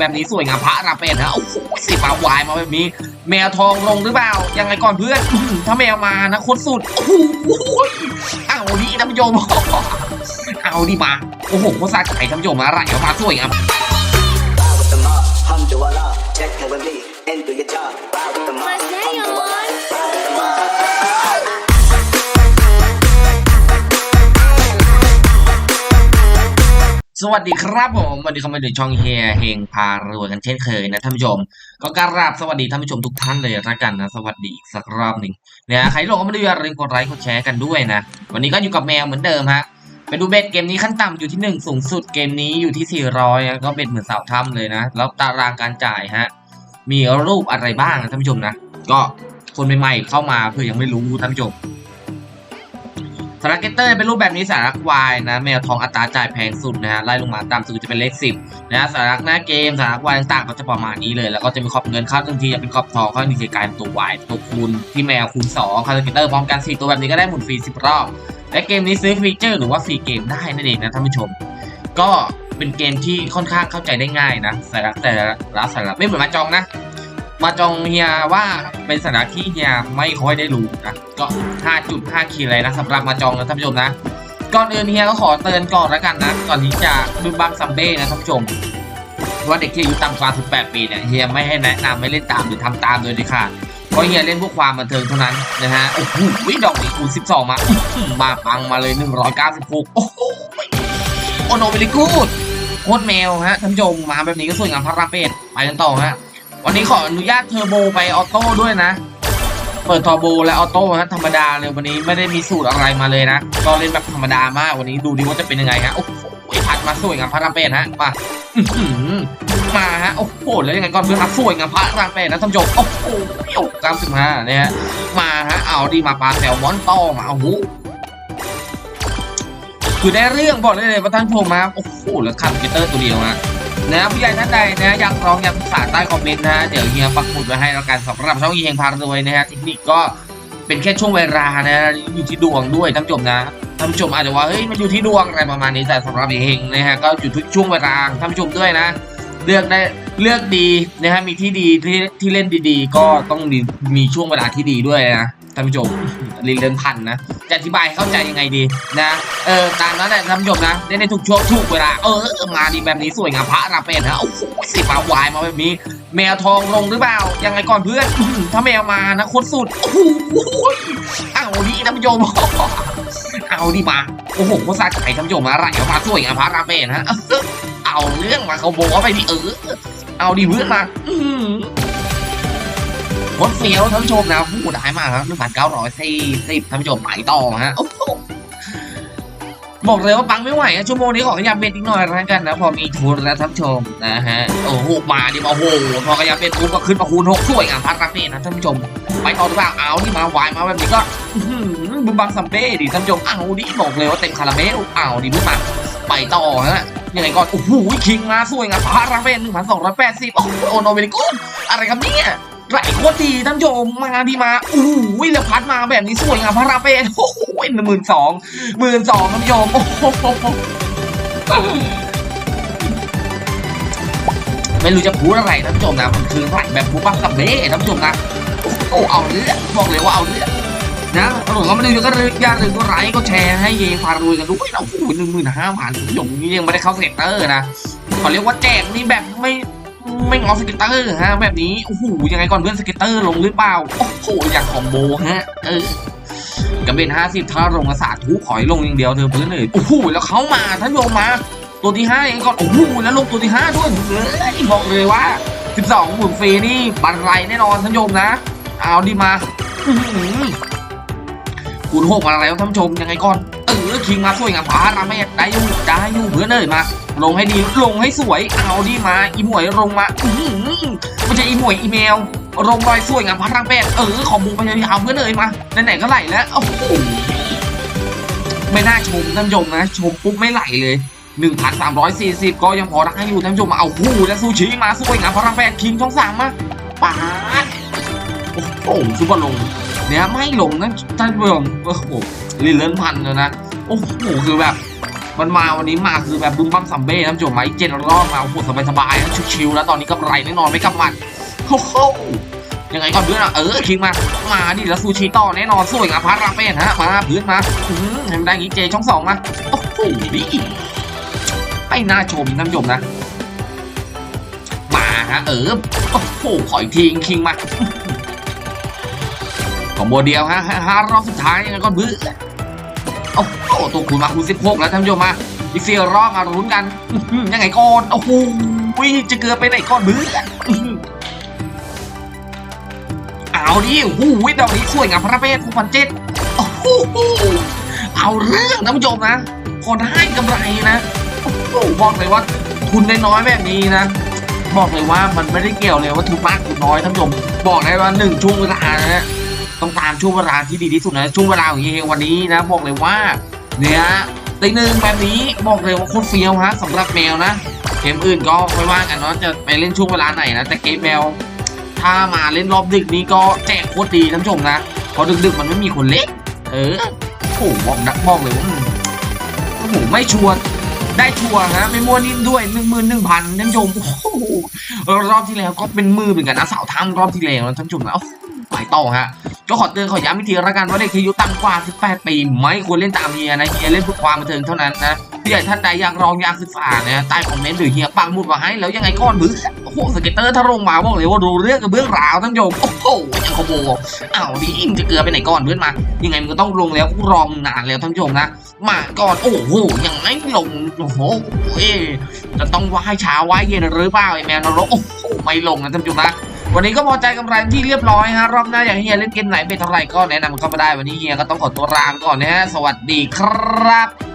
แบบนี้สวยงามพระราเป็นฮะโอ้โหสิบมาวายมาแบบนี้ แมวทองลงหรือเปล่า ยังไงก่อนเพื่อน ถ้าแมวมานะคนสุดโอ้โหเอาดีท่านผู้ชมเอาดีมา โอ้โหโคตรสาใจท่านผู้ชมมาไรมาสวยงาม สวัสดีครับผมวันนี้เข้ามาในช่องเฮียเฮงพารวยกันเช่นเคยนะท่านผู้ชม ก็กราบสวัสดีท่านผู้ชมทุกท่านเลยละกันนะสวัสดีอีกสักรอบหนึ่งเนี่ยใครลงก็ไม่ได้อย่าลืมกดไลค์กดแชร์กันด้วยนะ วันนี้ก็อยู่กับแมวเหมือนเดิมฮะไปดูเบ็ดเกมนี้ขั้นต่ำอยู่ที่หนึ่งสูงสุดเกมนี้อยู่ที่ 400นะก็เบ็ดเหมือนเสาถ้ำเลยนะ แล้วตารางการจ่ายฮะมีรูปอะไรบ้างนะท่านผู้ชมนะ ก็คนใหม่ๆเข้ามาเพื่อยังไม่รู้ท่านผู้ชม สาระเกตเตอร์เป็นรูปแบบนี้สาระวายนะแมวทองอัตราจ่ายแพงสุดนะฮะไล่ลงมาตามสุดจะเป็นเลขสิบนะฮะสาระหน้าเกมสาระวายต่างๆก็จะประมาณนี้เลย แล้วก็จะมีขอบเงินเข้าทันทีจะเป็นขอบทองเข้าทันทีกลายเป็นตัววายตัวคูณที่แมวคูณสองคาร์เกตเตอร์พร้อมกันสี่ตัวแบบนี้ก็ได้หมุนฟรีสิบรอบและเกมนี้ซื้อฟีเจอร์หรือว่าฟรีเกมได้นั่นเองนะท่านผู้ชม ก็เป็นเกมที่ค่อนข้างเข้าใจได้ง่ายนะสาระแต่ละสาระไม่เหมือนมาจองนะ มาจองเฮียว่าเป็นสถานที่เฮียไม่ค่อยได้รู้นะก็ 5.5คีย์เลยนะสำหรับมาจองนะท่านผู้ชมนะ ก่อนอื่นเฮียก็ขอเตือนก่อนแล้วกันนะก่อนที่จะดูบังซัมเบ้นะท่านผู้ชมว่าเด็กที่อายุต่ำกว่า18 ปีเนี่ยเฮียไม่ให้แนะนำไม่เล่นตามหรือทำตามโดยเด็ดขาดเพราะเฮียเล่นพื่อความบันเทิงเท่านั้นนะฮะโอ้โหดอกนี้คูณ12 มาอื้อหือมาปังมาเลย 196 โอ้โหโอโนเวลิกูดโคตรแมวฮะท่านผู้ชมมาแบบนี้ก็สวยงามพระราเป็ดไปกันต่อฮะ วันนี้ขออนุญาตเทอร์โบไปออโต้ด้วยนะ เปิดทอร์โบและออโต้ฮะธรรมดาเลยวันนี้ไม่ได้มีสูตรอะไรมาเลยนะก็เล่นแบบธรรมดามากวันนี้ดูดิว่าจะเป็นยังไงฮะโอ้โหพัดมาสวยงามพระรามเป็ดฮะมามาฮะโอ้โหแล้วยังไงก่อนเพื่อนครับสวยงามพระรามเป็ดนะท่านผู้ชมโอ้โหโยกกามสิบห้าเนี่ยฮะมาฮะเอาดีมาปลาแซลมอนโต้มาโอ้โหคือได้เรื่องบอกได้เลยว่าท่านผู้ชมมาโอ้โหแล้วคาร์บิเตอร์ตัวเดียวฮะ นะผู้ใหญ่ท่านใดนะอยากร้องอยากปรึกษาใต้คอมเมนต์นะฮะเดี๋ยวเฮียปักหมุดไว้ให้แล้วกันสำหรับช่องเฮียงพารวยนะฮะเทคนิคก็เป็นแค่ช่วงเวลานะอยู่ที่ดวงด้วยท่านผู้ชมนะท่านผู้ชมอาจจะว่าเฮ้ยมันอยู่ที่ดวงอะไรประมาณนี้แต่สำหรับเฮงนะฮะก็อยู่ทุกช่วงเวลาท่านผู้ชมด้วยนะ เลือกได้เลือกดีนะฮะมีที่ดีที่ที่เล่นดีๆ ก็ต้องมีมีช่วงเวลาที่ดีด้วยนะ ท่านผู้ชมลิงเดินพันนะจะอธิบายให้เข้าใจยังไงดีนะเออตามนั้นแหละท่านผู้ชมนะเล่นในทุกช่วงทุกเวลาเออมาดีแบบนี้สวยงามพระราเป็นฮะโอ้โหสิบมาวายมาแบบนี้ แมวทองลงหรือเปล่ายังไงก่อนเพื่อนถ้าแมวมานะโคตรสุดโอ้โหเอาดีท่านผู้ชมเอาดีมาโอ้โหโคตรสาใจท่านผู้ชมมาไหลออกมาสวยงามพระราเป็นฮะเอาเรื่องมาเขาโบกไปดิเออเอาดิเพื่อนมา โคตรเฟี้ยวท่านผู้ชมนะพูดได้มากครับหนึ่งพันเก้าร้อยสี่สิบท่านผู้ชมไปต่อฮะบอกเลยว่าปังไม่ไหวอะชั่วโมงนี้ขอขยับเบ็ดอีกหน่อยแล้วกันนะพอมีทุนแล้วท่านผู้ชมนะฮะโอ้โหมาดิมาโหพอขยับเบ็ดปุ๊บก็ขึ้นมาคูณหกสวยงามพัดรักนี่นะท่านผู้ชมไปต่อหรือเปล่าเอานี่มาวายมาแบบนี้ก็บุมบังซัมเบ้ดิท่านผู้ชมเอาดิบอกเลยว่าเต็มคาราเมลเอาดิเพื่อนมาไปต่อฮะยังไงก่อนโอ้โหคิงมาสวยงามพาราเฟนหนึ่งพันสองร้อยแปดสิบโอ้โหโอโนเวลิกุนอะไรครับเนี่ย ไหลโคตรดีท่านผู้ชมมาดีมาโอ้โหแล้วพัดมาแบบนี้สวยงามพาราเฟนโอ้โหหมื่นสองหมื่นสองท่านผู้ชมโอ้โหไม่รู้จะพูดอะไรท่านผู้ชมนะมันคือไหลแบบบูบังกับเบ้ท่านผู้ชมนะโอ้เอาเรื่องบอกเลยว่าเอาเรื่องนะหลงก็ไม่ดูก็อย่าลืมก็ไลค์ก็แชร์ให้เยพารวยกันด้วยนะโอ้โหหนึ่งหมื่นห้าพันหยงนี่ยังไม่ได้เข้าเซกเตอร์นะเขาเรียกว่าแจกนี่แบบไม่ ไม่งอสเกตเตอร์ฮะแบบนี้โอ้โหยังไงก่อนเพื่อนสเกตเตอร์ลงหรือเปล่าโอ้โหอยากคอมโบฮะเออกระเบนห้าสิบถ้าลงกระสาทุขอยลงอย่างเดียวเธอเพื่อนเลยโอ้โหแล้วเขามาท่านโยมมาตัวที่ห้าเองก่อนโอ้โหแล้วลงตัวที่ห้าด้วยเฮ้ยบอกเลยว่าสิบสองหมื่นฟรีนี่บันไรแน่นอนท่านโยมนะ เอาดีมาอื คูณหกมาแล้วท่านผู้ชมยังไงก่อนเออคิงมาสวยงามพาราเมดได้อยู่ได้อยู่เพื่อนเอ้ยมา ลงให้ดีลงให้สวยเอาดีมาอีหมวยลงมาอือหือไม่ใช่อีหมวยอีเมลลงรอยสวยงามพาราเมดเออขอบุกไปยาวๆเพื่อนเอ้ยมาไหนๆก็ไหลแล้วโอ้โหไม่น่าชมท่านผู้ชมนะชมปุ๊บไม่ไหลเลย1,340 ก็ยังพอได้อยู่ท่านผู้ชมเอาหูและซูชิมาสวยงามพาราเมดคิงช่องสามมาป้า โอ้โหซุปเปอร์ลงเนี่ยไม่ลงนะท่านผู้ชมโอ้โหลิเลินพันเลยนะโอ้โหคือแบบมันมาวันนี้มาคือแบบบึ้มบั้มซัมเบ้ท่านผู้ชมมาอีกเจ็ดรอบมาโอ้โหสบายๆนะชิวๆแล้วตอนนี้กำไรแน่นอนไม่กำมันโอ้โหยังไงก่อนเพื่อนอะเออคิงมามาดิแล้วซูชิต่อแน่นอนสวยงามพาราเป้นฮะมาเพื่อนมาอืมทำได้ย่างงี้เจช่องสองมาโอ้โหนี่ไม่น่าชมท่านผู้ชมนะมาฮะเออโอ้โหขออีกทีคิงมา ของโมเดียวฮะห้ารอบสุดท้ายยังไงก่อนพื่อนโอ้โหตัวคูณมาคูณสิบหกแล้วท่านผู้ชมมาอีกสี่รอบมาลุ้นกันยังไงก่อนโอ้โหจะเกือไปไหนก่อนเบื้ออื้อหือเอาดิโอ้โหดอกนี้สวยงามพระเภทคูพันเจ็ดโอ้โหเอาเรื่องท่านผู้ชมนะพอได้กำไรนะบอกเลยว่าทุนน้อยแบบนี้นะ บอกเลยว่ามันไม่ได้เกี่ยวเลยว่าทุนมากทุนน้อยท่านผู้ชมบอกได้ว่าหนึ่งช่วงเวลานะ ต้องตามช่วงเวลาที่ดีที่สุดนะช่วงเวลาของเฮงวันนี้นะบอกเลยว่าเนี่ยตีหนึ่งแบบนี้บอกเลยว่าโคตรเฟี้ยวฮะสำหรับแมวนะเกมอื่นก็ไม่ว่ากันเนาะจะไปเล่นช่วงเวลาไหนนะแต่เกมแมว ถ้ามาเล่นรอบดึกนี้ก็แจกโคตรดีท่านผู้ชมนะเพราะดึกๆมันไม่มีคนเล่นเออโอ้โหบอกดักบอกเลยว่าอืมโอ้โหไม่ชวร์ได้ชัวร์นะไม่มั่วนิ่มด้วยหนึ่งหมื่นหนึ่งพันท่านผู้ชมโอ้โหรอบที่แล้วก็เป็นมือเหมือนกันนะสาวทำรอบที่แล้วท่านผู้ชมนะไปต่อฮะ ก็ขอเตือนขอย้ำอีกทีละกันว่าเด็กที่อายุต่ำกว่า 18 ปี ไม่ควรเล่นตามเฮียนะเฮียเล่นเพื่อความบันเทิงเท่านั้นนะพี่ใหญ่ท่านใดอยากลองอยากศึกษาเนะใต้คอมเมนต์หรือเฮียปังมุดมาให้แล้วยังไงก้อนมือโอ้โหสเก็ตเตอร์ถ้าลงมาบอกเลยว่ารู้เรื่องกับเบื้องราวทั้งโยมโอ้โหยังขโมยอ้าวดิมจะเกลือไปไหนก่อนเพื่อนมายังไงมันก็ต้องลงแล้วกูรอมนานแล้วท่านผู้ชมนะมาก่อนโอ้โหยังไม่ลงโอ้โหเอ๊จะต้องไหว้เช้าไหว้เย็นหรือเปล่าไอ้แมวนรกโอ้โหไม่ลงนะท่านผู้ชมนะ วันนี้ก็พอใจกำไรที่เรียบร้อยฮะรอบหน้าอยากให้เฮียเล่นเกมไหนเป็นเท่าไหร่ก็แนะนำเข้ามาได้วันนี้เฮียก็ต้องขอตัวลาไปก่อนนะฮะสวัสดีครับ